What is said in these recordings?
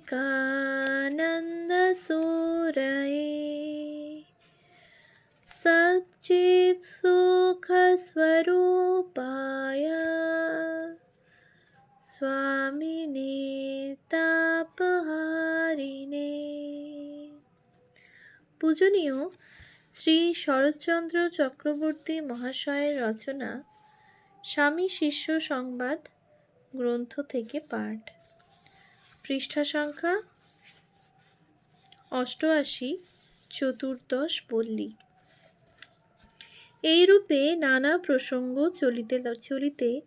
विवेकानन्दसूरये सच्चित्सुखस्वरूपाय स्वामिने তাপহারিণে পূজনীয় শ্রী শরৎচন্দ্র চক্রবর্তী মহাশয়ের রচনা স্বামী শিষ্য সংবাদ গ্রন্থ থেকে পাঠ পৃষ্ঠা সংখ্যা অষ্টআশি চতুর্দশ পল্লী এইরূপে নানা প্রসঙ্গ চলিতে চলিতে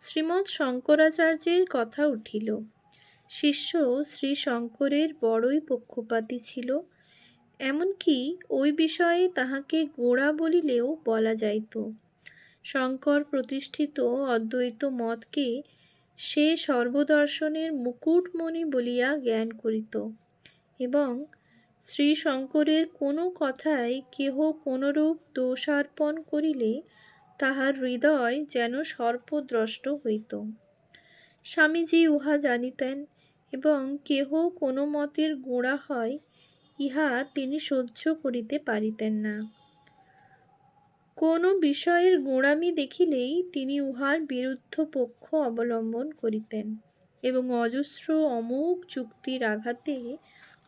শ্রীমৎ শঙ্করাচার্যের কথা উঠিল। শিষ্য শ্রী শঙ্করের বড়ই পক্ষপাতী ছিল। এমনকি ওই বিষয়ে তাহাকে গোড়া বলিলেও বলা যাইত। শঙ্কর প্রতিষ্ঠিত অদ্বৈত মতকে সে সর্বদর্শনের মুকুটমণি বলিয়া জ্ঞান করিত এবং শ্রী শঙ্করের কোনো কথায় কেহ কোনরূপ দোষার্পণ করিলে তাহার হৃদয় যেন সর্পদ্রষ্ট হইত। স্বামীজি উহা জানিতেন এবং কেহ কোনো মতের গোড়া হয়, ইহা তিনি সহ্য করিতে পারিতেন না। কোনো বিষয়ের গোড়ামি দেখিলেই তিনি উহার বিরুদ্ধ পক্ষ অবলম্বন করিতেন এবং অজস্র অমোঘ চুক্তির আঘাতে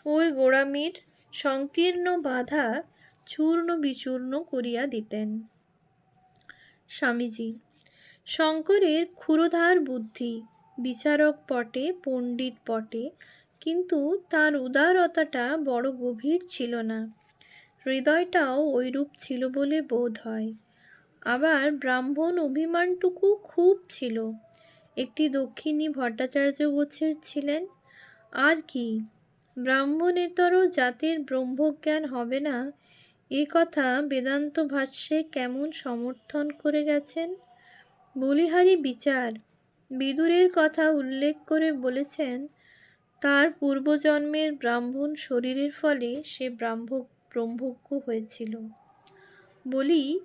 ওই গোড়ামির সংকীর্ণ বাধা চূর্ণ বিচূর্ণ করিয়া দিতেন। স্বামীজি, শঙ্করের ক্ষুরধার বুদ্ধি বিচারক পটে, পণ্ডিত পটে, কিন্তু তার উদারতাটা বড় গভীর ছিল না। হৃদয়টাও ওইরূপ ছিল বলে বোধ হয়। আবার ব্রাহ্মণ অভিমানটুকু খুব ছিল। একটি দক্ষিণী ভট্টাচার্য গোছের ছিলেন। আর কি, ব্রাহ্মণেতর জাতির ব্রহ্মজ্ঞান হবে না? এ কথা বেদান্ত ভাষ্যে কেমন সমর্থন করে গেছেন? বলিহারি বিচার, বিদুরের কথা উল্লেখ করে বলেছেন, তার পূর্বজন্মের ব্রাহ্মণ শরীরের ফলে সে ব্রাহ্ম ব্রহ্মজ্ঞ হয়েছিল। বলি,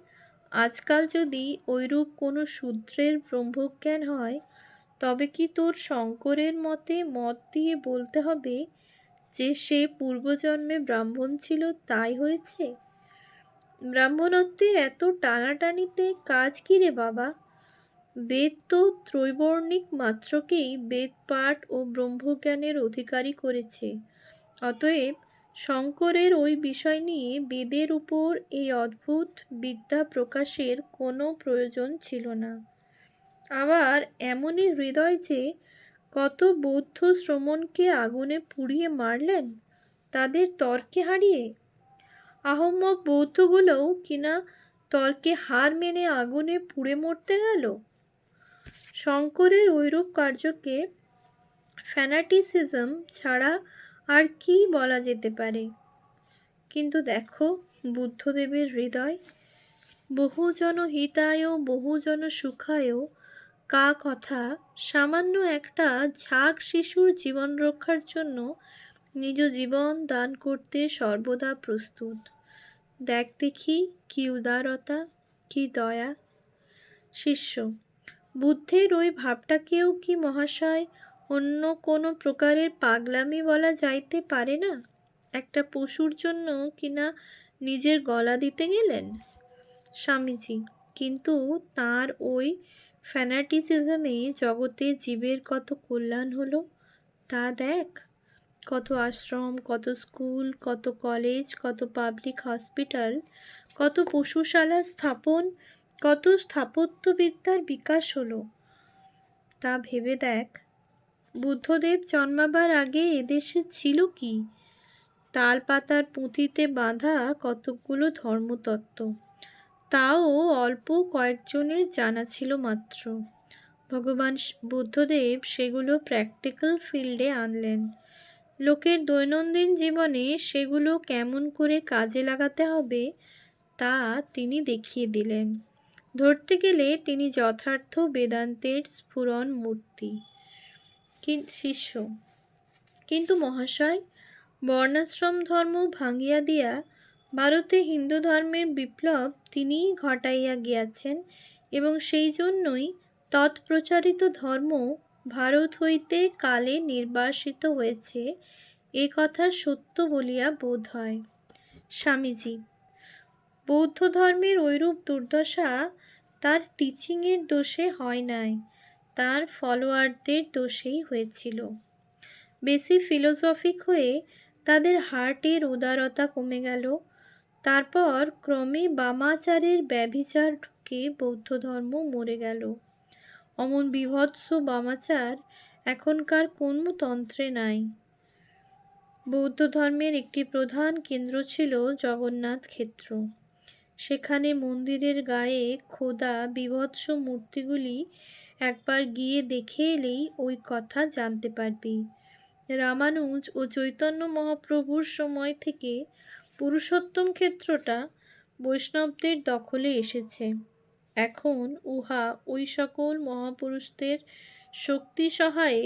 আজকাল যদি ওইরূপ কোনো শূদ্রের ব্রহ্মজ্ঞান হয়, তবে কি তোর শঙ্করের মতে মত দিয়ে বলতে হবে যে সে পূর্বজন্মে ব্রাহ্মণ ছিল তাই হয়েছে? ব্রাহ্মণত্বের এত টানাটানিতে কাজ কী রে বাবা? বেদ তো ত্রৈবর্ণিক মাত্রকেই বেদ পাঠ ও ব্রহ্মজ্ঞানের অধিকারী করেছে। অতএব শঙ্করের ওই বিষয় নিয়ে বেদের উপর এই অদ্ভুত বিদ্যা প্রকাশের কোনো প্রয়োজন ছিল না। আবার এমনই হৃদয় যে কত বৌদ্ধ শ্রমণকে আগুনে পুড়িয়ে মারলেন, তাদের তর্কে হারিয়ে? আহম্মক বৌদ্ধগুলোও কিনা তর্কে হার মেনে আগুনে পুড়ে মরতে গেল? শঙ্করের ঐরূপ কার্যকে ফ্যানাটিসিজম ছাড়া আর কি বলা যেতে পারে? কিন্তু দেখো, বুদ্ধদেবের হৃদয় বহুজন হিতায় বহুজন সুখায় কা কথা সামান্য একটা ঝাঁক শিশুর জীবন রক্ষার জন্য নিজ জীবন দান করতে সর্বদা প্রস্তুত। দেখ দেখি কি উদারতা, কি দয়া। শিষ্য, বুদ্ধের ওই ভাবটাকেও কি মহাশয় অন্য কোনো প্রকারের পাগলামি বলা যাইতে পারে না? একটা পশুর জন্য কিনা নিজের গলা দিতে গেলেন? স্বামীজি, কিন্তু তার ওই ফ্যানাটিসিজমে জগতে জীবের কত কল্যাণ হলো তা দেখ। কত আশ্রম, কত স্কুল, কত কলেজ, কত পাবলিক হসপিটাল, কত পশুশালা স্থাপন, কত স্থাপত্যবিদ্যার বিকাশ হলো। তা ভেবে দেখ বুদ্ধদেব জন্মাবার আগে এদেশে ছিল কি? তাল পাতার পুঁথিতে বাঁধা কতকগুলো ধর্মতত্ত্ব। তাও অল্প কয়েকজনের জানা ছিল মাত্র। ভগবান বুদ্ধদেব সেগুলো প্র্যাকটিক্যাল ফিল্ডে আনলেন। লোকের দৈনন্দিন জীবনে সেগুলো কেমন করে কাজে লাগাতে হবে, তা তিনি দেখিয়ে দিলেন। ধরতে গেলে তিনি যথার্থ বেদান্তের স্ফুরণ মূর্তি। শিষ্য। কিন্তু মহাশয়, বর্ণাশ্রম ধর্ম ভাঙিয়া দিয়া ভারতে হিন্দু ধর্মের বিপ্লব তিনিই ঘটাইয়া গিয়াছেন এবং সেই জন্যই তৎপ্রচারিত ধর্ম ভারত হইতে কালে নির্বাসিত হয়েছে, এ কথা সত্য বলিয়া বোধ হয়। স্বামীজি, বৌদ্ধ ধর্মের ঐরূপ দুর্দশা তার টিচিংয়ের দোষে হয় নাই। তার ফলোয়ারদের দোষেই হয়েছিল। বেশি ফিলোসফিক হয়ে তাদের হার্টের উদারতা কমে গেল। তারপর ক্রমে বামাচারের ব্যভিচার ঢুকে বৌদ্ধ ধর্ম মরে গেল। অমন বিভৎস বামাচার এখনকার কোনো তন্ত্রে নাই। বৌদ্ধ ধর্মের একটি প্রধান কেন্দ্র ছিল জগন্নাথ ক্ষেত্র। সেখানে মন্দিরের গায়ে খোদা বিভৎস মূর্তিগুলি একবার গিয়ে দেখে এলেই ওই কথা জানতে পারবি। রামানুজ ও চৈতন্য মহাপ্রভুর সময় থেকে পুরুষোত্তম ক্ষেত্রটা বৈষ্ণবদের দখলে এসেছে। এখন উহা ওই সকল মহাপুরুষদের শক্তি সহায়ে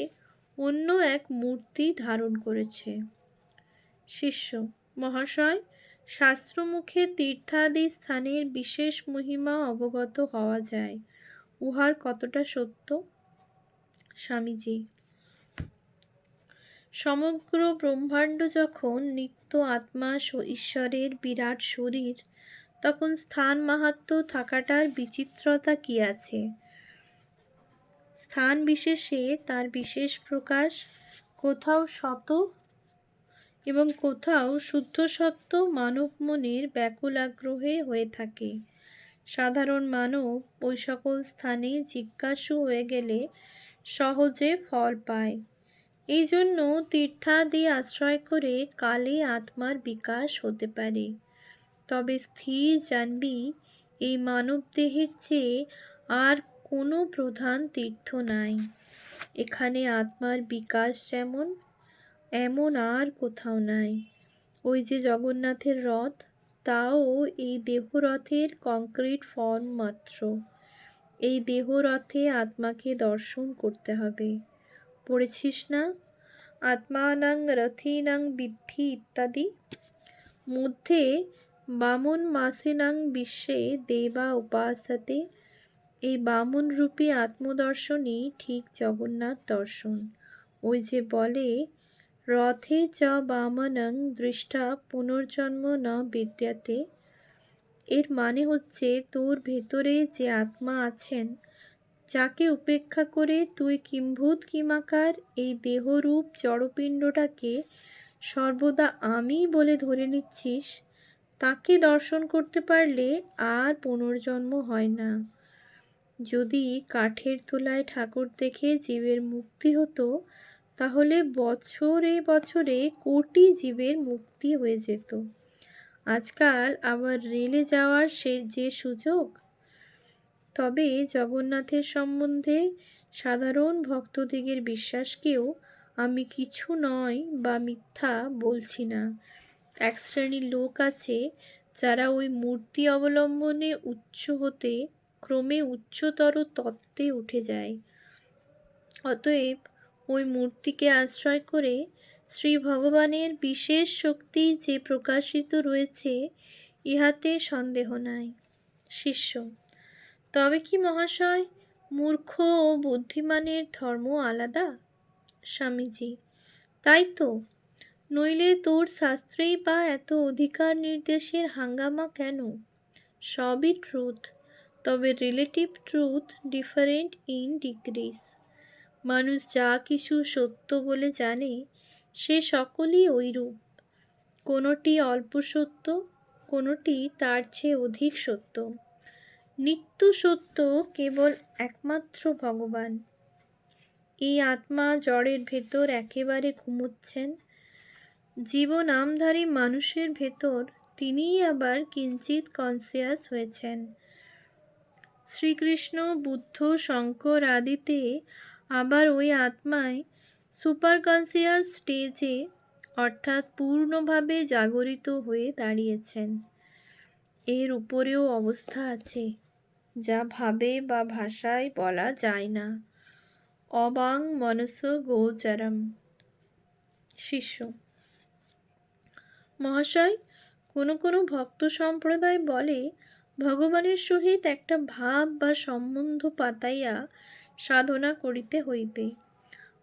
অন্য এক মূর্তি ধারণ করেছে। শিষ্য, মহাশয় শাস্ত্রমুখে তীর্থাদি স্থানের বিশেষ মহিমা অবগত হওয়া যায়। উহার কতটা সত্য? স্বামীজি, সমগ্র ব্রহ্মাণ্ড যখন নিত্য আত্মা ঈশ্বরের বিরাট শরীর, তখন স্থান মাহাত্ম থাকাটার বিচিত্রতা কি আছে? স্থান বিশেষে তার বিশেষ প্রকাশ কোথাও শত এবং কোথাও শুদ্ধ সত্য মানব মনের ব্যাকুল আগ্রহে হয়ে থাকে। সাধারণ মানব ওই সকল স্থানে জিজ্ঞাসু হয়ে গেলে সহজে ফল পায়। এই জন্য তীর্থাদি আশ্রয় করে কালে আত্মার বিকাশ হতে পারে। তবে স্থির জানবি, এই মানব দেহের চেয়ে আর কোনো প্রধান তীর্থ নাই। এখানে আত্মার বিকাশ যেমন এমন আর কোথাও নাই। ওই যে জগন্নাথের রথ, তাও এই দেহরথের কংক্রিট ফর্ম মাত্র। এই দেহরথে আত্মাকে দর্শন করতে হবে। পড়েছিস না? আত্মানাং রথিনাং বিদ্ধি ইত্যাদি? মধ্যে বামন মাসিনাং বিশ্বে দেবা উপাসাতে। এই বামন রূপী আত্মদর্শনই ঠিক জগন্নাথ দর্শন। ওই যে বলে রথে চ বামনং দৃষ্টা পুনর্জন্ম ন বিদ্যাতে। এর মানে হচ্ছে তোর ভেতরে যে আত্মা আছেন, যাকে উপেক্ষা করে তুই কিম্ভূত কিমাকার এই দেহরূপ জড়পিণ্ডটাকে সর্বদা আমি বলে ধরে নিচ্ছিস, তাকে দর্শন করতে পারলে আর পুনর্জন্ম হয় না। যদি কাঠের তোলায় ঠাকুর দেখে জীবের মুক্তি হতো তাহলে বছরে বছরে কোটি জীবের মুক্তি হয়ে যেত। আজকাল আবার রেলে যাওয়ার সে যে সুযোগ? তবে জগন্নাথের সম্বন্ধে সাধারণ ভক্তদিগের বিশ্বাসকেও আমি কিছু নয় বা মিথ্যা বলছি না। এক শ্রেণির লোক আছে যারা ওই মূর্তি অবলম্বনে উচ্চ হতে ক্রমে উচ্চতর তত্ত্বে উঠে যায়। অতএব ওই মূর্তিকে আশ্রয় করে শ্রী ভগবানের বিশেষ শক্তি যে প্রকাশিত রয়েছে, ইহাতে সন্দেহ নাই। শিষ্য, তবে কি মহাশয়, মূর্খ ও বুদ্ধিমানের ধর্ম আলাদা? স্বামীজি, তাই তো। নইলে তোর শাস্ত্রেই বা এত অধিকার নির্দেশের হাঙ্গামা কেন? সবই ট্রুথ তবে relative truth different in degrees মানুষ যা কিছু সত্য বলে জানে, সে সকলই ঐরূপ। কোনোটি অল্প সত্য, কোনোটি তার চেয়ে অধিক সত্য। নিত্য সত্য কেবল একমাত্র ভগবান। এই আত্মা জড়ের ভেতর একেবারে ঘুমোচ্ছেন। জীবন আমধারী মানুষের ভেতর তিনিই আবার কিঞ্চিত কনসিয়াস হয়েছেন। শ্রীকৃষ্ণ, বুদ্ধ, শঙ্কর আদিতে আবার ওই আত্মায় সুপার কনসিয়াস স্টেজে অর্থাৎ পূর্ণভাবে জাগরিত হয়ে দাঁড়িয়েছেন। এর উপরেও অবস্থা আছে, যা ভাবে বা ভাষায় বলা যায় না। অবাং মনস গোচরম। শিষ্য, মহাশয়, কোনো কোনো ভক্ত সম্প্রদায় বলে, ভগবানের সহিত একটা ভাব বা সম্বন্ধ পাতাইয়া সাধনা করিতে হইবে।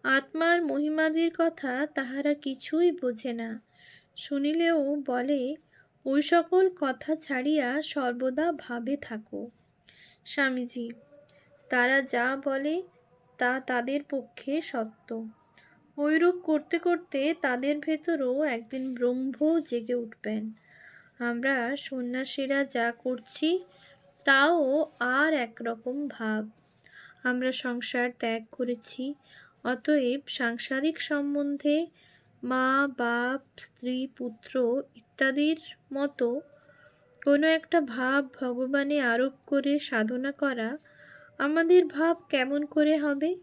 আত্মার মহিমাদির কথা তাহারা কিছুই বোঝে না। শুনিলেও বলে, ওই সকল কথা ছাড়িয়া সর্বদা ভাবে থাকো। স্বামীজি, তারা যা বলে, তা তাদের পক্ষে সত্য। ওইরূপ করতে করতে তাদের ভেতরও একদিন ব্রহ্ম জেগে উঠবেন। আমরা সন্ন্যাসীরা যা করছি, তাও আর একরকম ভাব। আমরা সংসার ত্যাগ করেছি। অতএব সাংসারিক সম্বন্ধে মা, বাপ, স্ত্রী, পুত্র ইত্যাদির মতো কোনো একটা ভাব ভগবানে আরোপ করে সাধনা করা আমাদের ভাব কেমন করে হবে?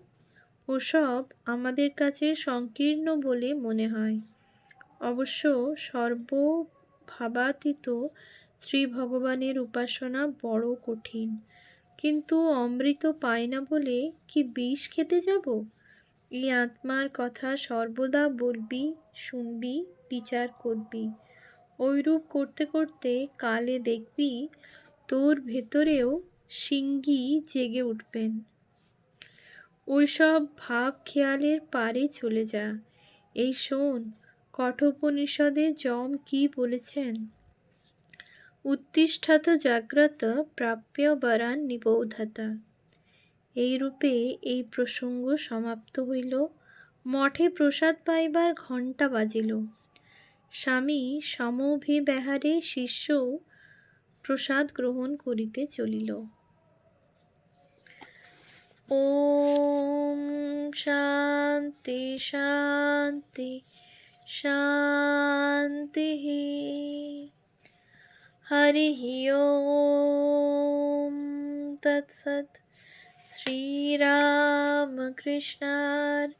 ওসব আমাদের কাছে সংকীর্ণ বলে মনে হয়। অবশ্য সর্বভাবাতীত শ্রী ভগবানের উপাসনা বড় কঠিন। কিন্তু অমৃত পাই না বলে কি বিষ খেতে যাব? এই আত্মার কথা সর্বদা বলবি, শুনবি, বিচার করবি। ওইরূপ করতে করতে কালে দেখবি তোর ভেতরেও সিঙ্গি জেগে উঠবেন। ওইসব ভাব খেয়ালের পারে চলে যা। এই শোন, কঠোপনিষদে যম কি বলেছেন? উত্তিষ্ঠত জাগ্রত প্রাপ্য বরান নিবোধত। এই রূপে এই প্রসঙ্গ সমাপ্ত হইল, মঠে প্রসাদ পাইবার ঘণ্টা বাজিল। স্বামী সমভিব্যাহারে শিষ্য প্রসাদ গ্রহণ করিতে চলিল। ওম শান্তি শান্তি শান্তি। हरि ओम तत्सत श्री राम कृष्णार्पणमस्तु